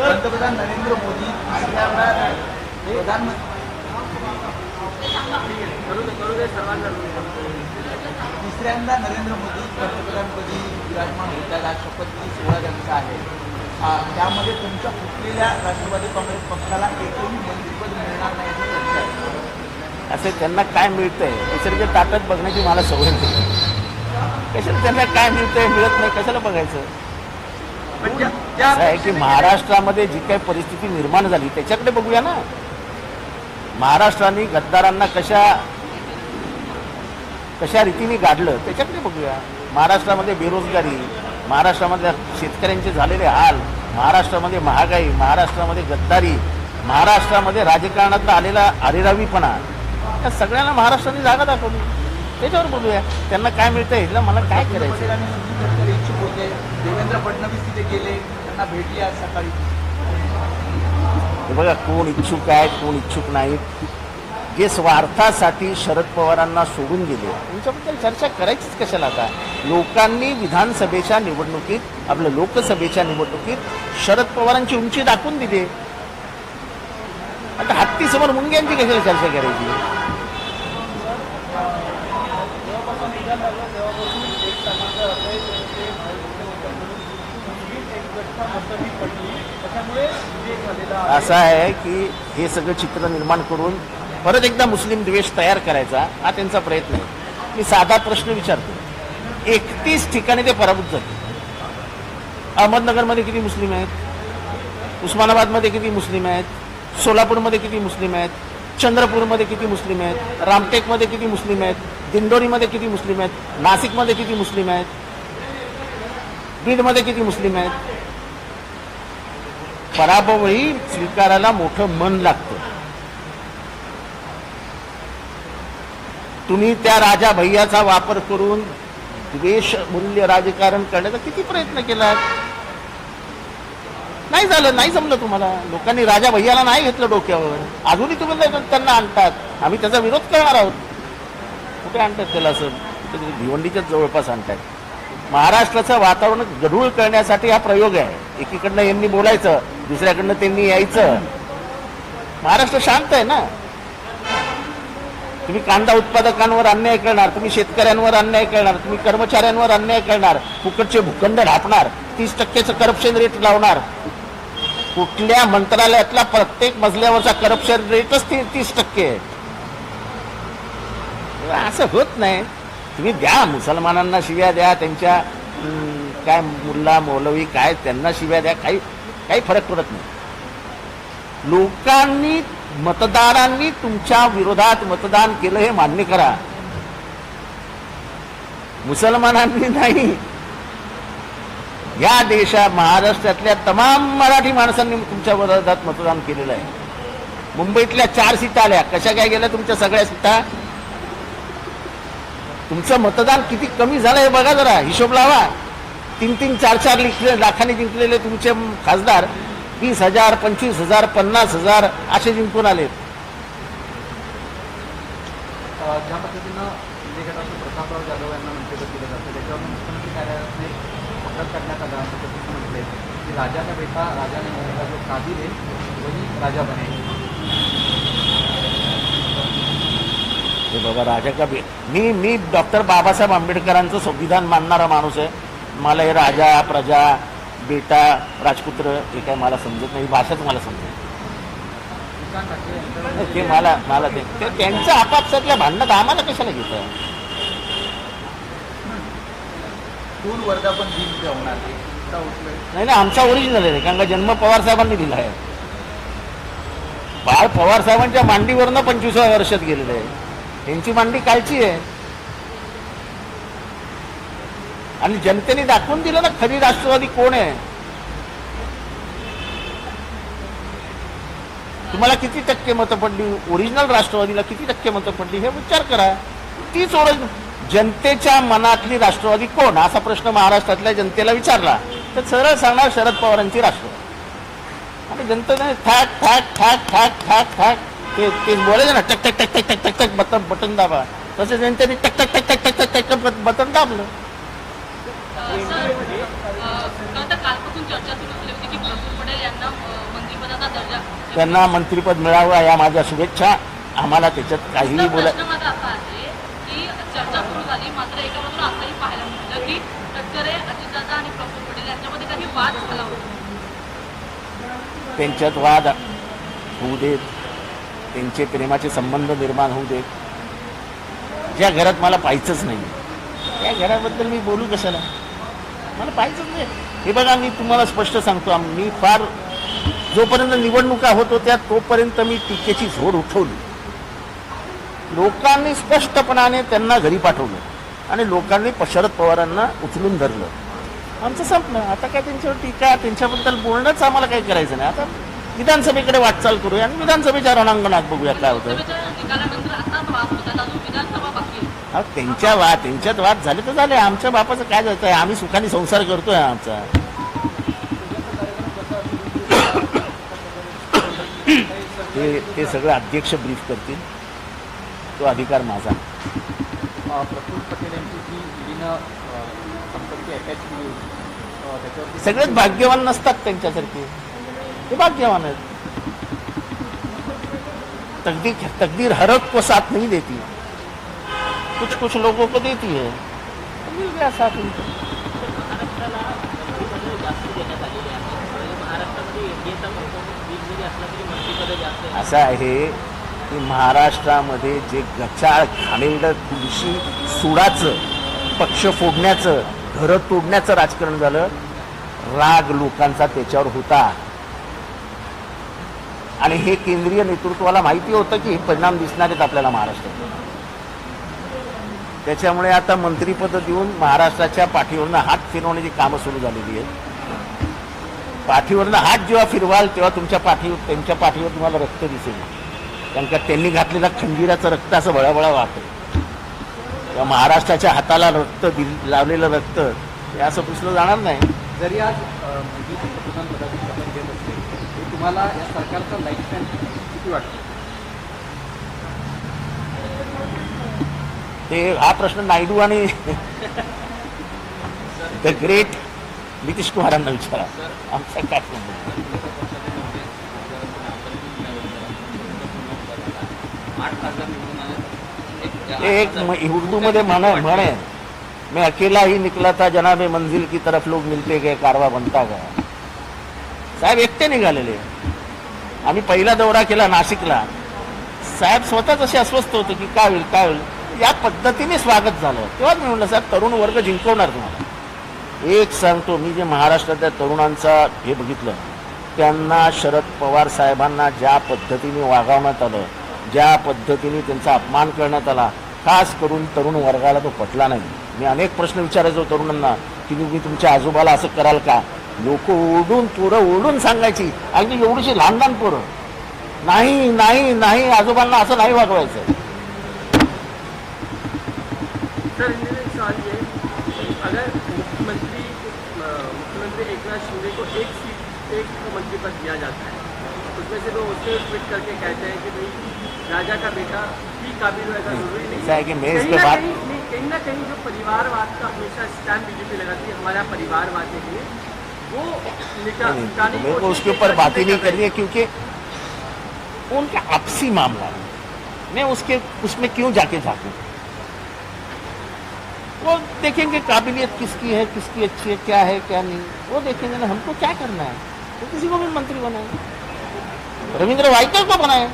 पंतप्रधान नरेंद्र मोदी प्रधानमंत्री. तिसऱ्यांदा नरेंद्र मोदी पंतप्रधानपदी विराजमान होत आहेत आज शपथविधी सोहळा त्यांचा आहे. त्यामध्ये तुमच्या फुटलेल्या राष्ट्रवादी काँग्रेस पक्षाला एकही मंत्रीपद मिळणार नाही असे असं त्यांना काय मिळतंय? निसर्ग ताकद बघण्याची मला सवय नाही. कशाला त्यांना काय मिळतंय मिळत नाही? कशाला बघायचं? असं आहे की महाराष्ट्रामध्ये जी काही परिस्थिती निर्माण झाली त्याच्याकडे बघूया ना. महाराष्ट्राने गद्दारांना कशा कशा रीतीने गाडलं त्याच्याकडे बघूया. महाराष्ट्रामध्ये बेरोजगारी महाराष्ट्रामधल्या शेतकऱ्यांचे झालेले हाल महाराष्ट्रामध्ये महागाई महाराष्ट्रामध्ये गद्दारी महाराष्ट्रामध्ये राजकारणातला आलेला अरेरावीपणा त्या सगळ्यांना महाराष्ट्राने जागा दाखवली. त्याच्यावर बोलूया त्यांना काय मिळतं ह्याला मला काय करायचं देवेंद्र फडणवीस तिथे गेले. त्यांना भेटले आज सकाळी. हे बघा कोण इच्छुक आहे कोण इच्छुक नाहीत जे स्वार्थासाठी शरद पवारांना सोडून गेले त्यांच्याबद्दल चर्चा करायचीच कशाला आता? लोकांनी विधानसभेच्या निवडणुकीत आपल्या लोकसभेच्या निवडणुकीत शरद पवारांची उंची दाखवून दिली. आता हत्तीसमोर मुंग्यांची कशाला चर्चा करायची? असं आहे की हे सगळं चित्र निर्माण करून परत एकदा मुस्लिम द्वेष तयार करायचा हा त्यांचा प्रयत्न आहे. मी साधा प्रश्न विचारतो. एकतीस ठिकाणी ते पराभूत झाले. अहमदनगरमध्ये किती मुस्लिम आहेत? उस्मानाबादमध्ये किती मुस्लिम आहेत? सोलापूरमध्ये किती मुस्लिम आहेत? चंद्रपूरमध्ये किती मुस्लिम आहेत? रामटेकमध्ये किती मुस्लिम आहेत? दिंडोरीमध्ये किती मुस्लिम आहेत? नाशिकमध्ये किती मुस्लिम आहेत? बीडमध्ये किती मुस्लिम आहेत? पराभवही स्वीकारायला मोठं मन लागतं. तुम्ही त्या राजा भैयाचा वापर करून द्वेषमूल्य राजकारण करण्याचा किती प्रयत्न केला नाही झालं नाही जमलं तुम्हाला? लोकांनी राजा भैयाला नाही घेतलं डोक्यावर. अजूनही तुम्ही त्यांना आणतात. आम्ही त्याचा विरोध करणार आहोत. कुठे आणतात त्याला असं? भिवंडीच्याच जवळपास आणतात महाराष्ट्राचं वातावरण गढूळ करण्यासाठी हा प्रयोग आहे. एकीकडनं यांनी बोलायचं दुसऱ्याकडनं त्यांनी यायचं. महाराष्ट्र शांत आहे ना? तुम्ही कांदा उत्पादकांवर अन्याय करणार तुम्ही शेतकऱ्यांवर अन्याय करणार तुम्ही कर्मचाऱ्यांवर अन्याय करणार फुकटचे भूखंड ढापणार तीस टक्क्याचं करप्शन रेट लावणार. कुठल्या मंत्रालयातला प्रत्येक मजल्यावरचा करप्शन रेटच ती तीस टक्के आहे. असं होत नाही. तुम्ही द्या मुसलमानांना शिव्या द्या त्यांच्या काय मुल्ला मौलवी काय त्यांना शिव्या द्या काही काही फरक पडत नाही. लोकांनी मतदारांनी तुमच्या विरोधात मतदान केलं हे मान्य करा. मुसलमानांनी नाही. या देशा महाराष्ट्रातल्या तमाम मराठी माणसांनी तुमच्या विरोधात मतदान केलेलं आहे. मुंबईतल्या चार सीटा आल्या. कशा काय गेल्या तुमच्या सगळ्या सीटा? तुमचं मतदान किती कमी झालं हे बघा जरा हिशोब लावा. तीन तीन चार चार लिखले लाखाने जिंकलेले तुमचे खासदार वीस हजार पंचवीस हजार पन्नास हजार असे जिंकून आले ज्या पद्धतीनं शिंदे प्रतापराव जाधव यांना मंत्रिपद दिलं जातं त्याच्यावर मुख्यमंत्री कार्यालयाने करण्यात असं की बेटा राजाने जो काबिल वही राजा बने हे बाबा राजा का बे मी मी डॉक्टर बाबासाहेब आंबेडकरांचं संविधान मानणारा माणूस आहे. मला हे राजा प्रजा बेटा राजपुत्र हे काय मला समजत नाही. ही भाषाच मला समजत ते मला मला ते त्यांचं आपापसातल्या भांडणात आम्हाला कशाला घेत नाही ना आमचा ओरिजिनल आहे कारण का जन्म पवार साहेबांनी दिला आहे. बाळ पवार साहेबांच्या मांडीवरनं पंचवीसाव्या वर्षात गेलेलं आहे. यांची मांडी कालची आहे. आणि जनतेने दाखवून दिलं ना खरी राष्ट्रवादी कोण आहे? तुम्हाला किती टक्के मतं पडली? ओरिजिनल राष्ट्रवादीला किती टक्के मतं पडली? हे विचार करा. तीच ओरिजिनल जनतेच्या मनातली राष्ट्रवादी कोण? असा प्रश्न महाराष्ट्रातल्या जनतेला विचारला. तर सरळ सांगणार शरद पवारांची राष्ट्रवादी. आणि जनतेने ठाक ठाक ठाक ठाक ठाक ठाक ते ते बोलायचं ना टक टक टक टक टक टक टक बटन बटन दाबा तसं जनतेने टक टक टक टक टक टक टक बटन दाबलं त्यांना मंत्रीपद मिळावं या माझ्या शुभेच्छा आम्हाला त्याच्यात काहीही बोला त्यांच्यात वाद होऊ देत त्यांचे प्रेमाचे संबंध निर्माण होऊ देत. ज्या घरात मला पाहायचंच नाही. त्या घराबद्दल मी बोलू कशाला? मला पाहायचंच नाही. हे बघा मी तुम्हाला स्पष्ट सांगतो मी फार जोपर्यंत निवडणुका होत होत्या तोपर्यंत मी टीकेची झोड उठवली. लोकांनी स्पष्टपणाने त्यांना घरी पाठवलं आणि लोकांनी शरद पवारांना उचलून धरलं. आमचं संपलं. आता काय त्यांच्यावर टीका त्यांच्याबद्दल बोलणंच आम्हाला काही करायचं नाही. आता विधानसभेकडे वाटचाल करूया आणि विधानसभेच्या रणांगणात बघूया काय होतं त्यांच्या वाद त्यांच्यात वाद झाले तर झाले. आमच्या बापाचं काय जात आहे आम्ही सुखाने संसार करतोय आमचा. ते ते सगळं अध्यक्ष ब्रीफ करतील. तो अधिकार माझा. सगळेच भाग्यवान नसतात त्यांच्यासारखे. ते भाग्यवान आहेत. तकदीर तकदीर हरक को साथ नहीं देती कुछ कुछ लोगों को देती है। मिल गया साथ उनको असं आहे की महाराष्ट्रामध्ये जे गचाळ घाणेरडं तुळशी सुडाचं पक्ष फोडण्याचं घरं तोडण्याचं राजकारण झालं राग लोकांचा त्याच्यावर होता. आणि हे केंद्रीय नेतृत्वाला माहिती होतं की हे परिणाम दिसणार आहेत आपल्याला महाराष्ट्रात. त्याच्यामुळे आता मंत्रिपद देऊन महाराष्ट्राच्या पाठीवरनं हात फिरवण्याची कामं सुरू झालेली आहेत. पाठीवरनं हात जेव्हा फिरवाल तेव्हा तुमच्या पाठीवर त्यांच्या पाठीवर तुम्हाला रक्त दिसेल. कारण का त्यांनी घातलेला खंजिराचं रक्त असं बळाबळा वाहतं तेव्हा महाराष्ट्राच्या हाताला रक्त दिल लावलेलं रक्त हे असं पुसलं जाणार नाही. जरी आज तुम्हाला या सरकारचा लाईफ स्पॅन किती वाटतं? ते हा प्रश्न नायडू आणि द ग्रेट नितीश कुमारांना विचारा. आमचा काय एक उर्दूमध्ये म्हण म्हण मैं अकेला ही निकला था जनाबे मंजिल की तरफ लोग मिलते गए कारवा बनता गया। साहेब एकटे निघालेले. आम्ही पहिला दौरा केला नाशिकला. साहेब स्वतःच असे अस्वस्थ होते की काय होईल काय होईल. या पद्धतीने स्वागत झालं. तेव्हाच मी म्हणलं साहेब तरुण वर्ग जिंकवणार तुम्हाला. एक सांगतो मी जे महाराष्ट्रातल्या तरुणांचा हे बघितलं त्यांना शरद पवार साहेबांना ज्या पद्धतीने वागवण्यात आलं ज्या पद्धतीने त्यांचा अपमान करण्यात आला खास करून तरुण वर्गाला तो पटला नाही. मी अनेक प्रश्न विचारायचो तरुणांना की तुम्ही तुमच्या आजोबाला असं कराल का? लोक ओरडून पोरं ओरडून सांगायची. अगदी एवढीशी लहान लहान पोरं. नाही नाही नाही आजोबांना असं नाही वागवायचं. सर ये अगर मुख्यमंत्री मुख्यमंत्री एक नाथ शिंदे को एक सीट एक मंत्री पद दिया जाता है उसमें से वो उससे ट्वीट करके कहते हैं कि भाई राजा का बेटा ही काबिल हो ऐसा ज़रूरी नहीं है कि मैं इस कहीं पे ना बात- कहीं नहीं, कहीं ना कहीं जो परिवारवाद का हमेशा स्टैंड बीजेपी लगाती है हमारा परिवारवाद के लिए वो मेरे को उसके ऊपर बात ही नहीं कर करनी है क्योंकि उनका आपसी मामला है। मैं उसके उसमें क्यों जाके झांकूं? वो देखेंगे काबिलियत किसकी है किसकी अच्छी है क्या है क्या नहीं। वो देखेंगे ना हमको क्या करना है? तो किसी को भी मंत्री बनाए रविंद्र वाइकर को बनाए।